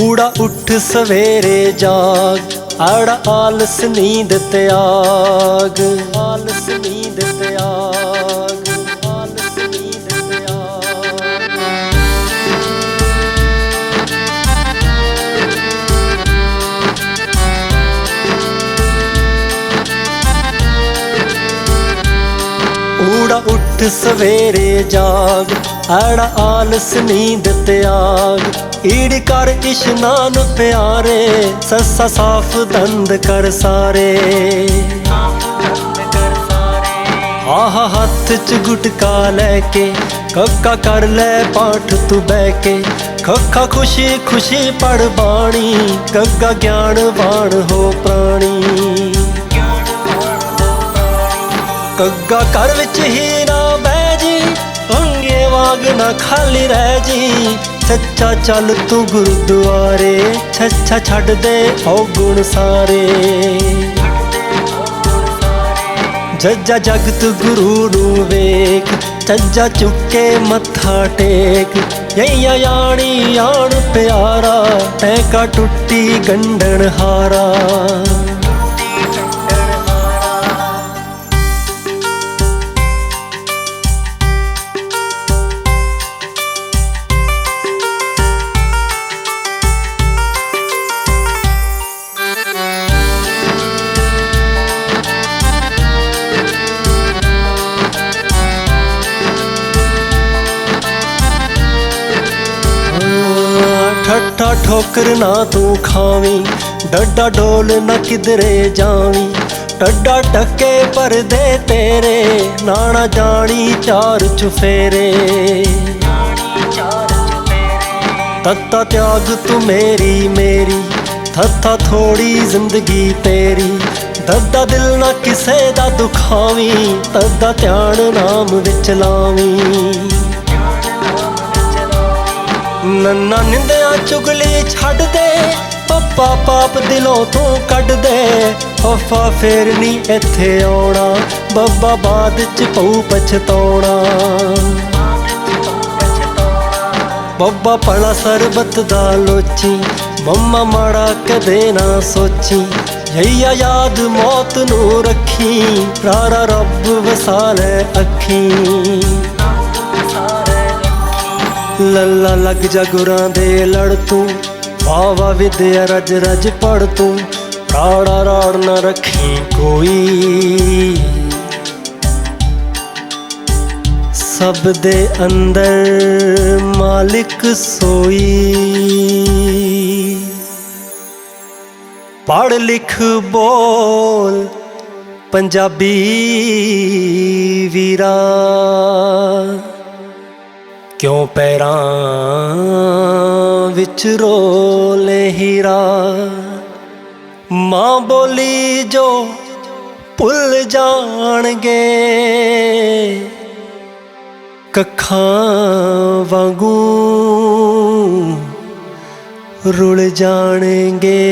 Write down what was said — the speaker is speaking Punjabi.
ਊੜਾ ਉੱਠ ਸਵੇਰੇ ਜਾਗ, ਅੜ ਆਲਸ ਨੀਂਦ ਤਿਆਗ ਆਲਸ ਨੀਂਦ ਤਿਆਗ ਆਲਸ ਨੀਂਦ ਤਿਆਗ ਊੜਾ ਉੱਠ ਸਵੇਰੇ ਜਾਗ, ਅੜ ਆਲਸ ਨੀਂਦ ਤਿਆਗ ਈੜ ਕਰ ਇਸ਼ਨਾਨ ਪਿਆਰੇ, ਸੱਸਾ ਸਾਫ਼ ਦੰਦ ਕਰ ਸਾਰੇ। ਆਹ ਹੱਥ ਚ ਗੁਟਕਾ ਲੈ ਕੇ ਕੱਕਾ ਕਰ ਲੈ ਪਾਠ ਤੂੰ ਬਹਿ ਕੇ। ਖੱਖਾ ਖੁਸ਼ੀ ਖੁਸ਼ੀ ਪੜ ਬਾਣੀ, ਗੱਗਾ ਗਿਆਨ ਬਾਣ ਹੋ ਪ੍ਰਾਣੀ। ਗੱਗਾ ਘਰ ਵਿੱਚ ਹੀ ਨਾ ਬਹਿ ਜੀ, ਅੰਗੇ ਵਾਗ ਨਾ ਖਾਲੀ ਰਹਿ ਜੀ। ਸੱਚਾ ਚੱਲ ਤੂੰ ਗੁਰਦੁਆਰੇ ਛੱਛਾ ਛੱਡ ਦੇ ਔ ਸਾਰੇ। ਜੱਜਾ ਜਗਤ ਗੁਰੂ ਨੂੰ ਵੇਖ, ਚੱਜਾ ਚੁੱਕੇ ਮੱਥਾ ਟੇਕ। ਯਈਆ ਯਾਣੀ ਆਣ ਪਿਆਰਾ ਟੈਕਾ ਟੁੱਟੀ ਗੰਡਣ ਹਾਰਾ ਠੱਠਾ ਠੋਕਰ ਨਾ ਤੂੰ ਖਾਵੀਂ, ਡੱਡਾ ਡੋਲ ਨਾ ਕਿਧਰੇ ਜਾਵੀਂ। ਟੱਡਾ ਟੱਕੇ ਪਰਦੇ ਤੇਰੇ, ਨਾਣਾ ਜਾਣੀ ਚਾਰ ਚੁਫੇਰੇ ਤੱਤਾ ਤਿਆਗ ਤੂੰ ਮੇਰੀ ਮੇਰੀ ਥੱਥਾ ਥੋੜੀ ਜ਼ਿੰਦਗੀ ਤੇਰੀ। ਦੱਦਾ ਦਿਲ ਨਾ ਕਿਸੇ ਦਾ ਦੁਖਾਵੀਂ, ਤੱਦਾ ਧਿਆਨ ਨਾਮ ਵਿੱਚ ਲਾਵੀਂ। ਨੰਨਾ ਨਿੰਦੇ ਚੁਗਲੀ ਛੱਡ ਦੇ ਪੱਪਾ ਪਾਪ ਦਿਲੋਂ ਤੂੰ ਕੱਢ ਦੇ ਹਫਾ ਫੇਰ ਨਹੀਂ ਇੱਥੇ ਆਉਣਾ, ਬੱਬਾ ਬਾਦ ਚ ਪਊ ਪਛਤਾਉਣਾ। ਬੱਬਾ ਪੜਾ ਸਰਬਤ ਦਾ ਲੋਚੀ, ਮੰਮਾ ਮਾੜਾ ਕਦੇ ਨਾ ਸੋਚੀ। ਯਈਆ ਯਾਦ ਮੌਤ ਨੂੰ ਰੱਖੀ, ਰਾਰਾ ਰੱਬ ਵਸਾਲੇ ਅੱਖੀ। ਲੱਲਾ ਲੱਗ ਜਾ ਗੁਰਾਂ ਦੇ ਲੜ ਤੂੰ। ਵਾਵਾ ਵਿਦਿਆ ਰਜ ਰਜ ਪੜ ਤੂੰ। ਰਾੜਾ ਰਾੜ ਨਾ ਰੱਖੀ ਕੋਈ। ਸਭ ਦੇ ਅੰਦਰ ਮਾਲਿਕ ਸੋਈ। ਪੜ ਲਿਖ ਬੋਲ ਪੰਜਾਬੀ ਵੀਰਾ। ਕਿਉਂ ਪੈਰਾਂ ਵਿੱਚ ਰੋਲੇ ਹੀਰਾ ਮਾਂ ਬੋਲੀ ਜੋ ਭੁੱਲ ਜਾਣਗੇ। ਕੱਖਾਂ ਵਾਂਗੂ ਰੁਲ ਜਾਣਗੇ।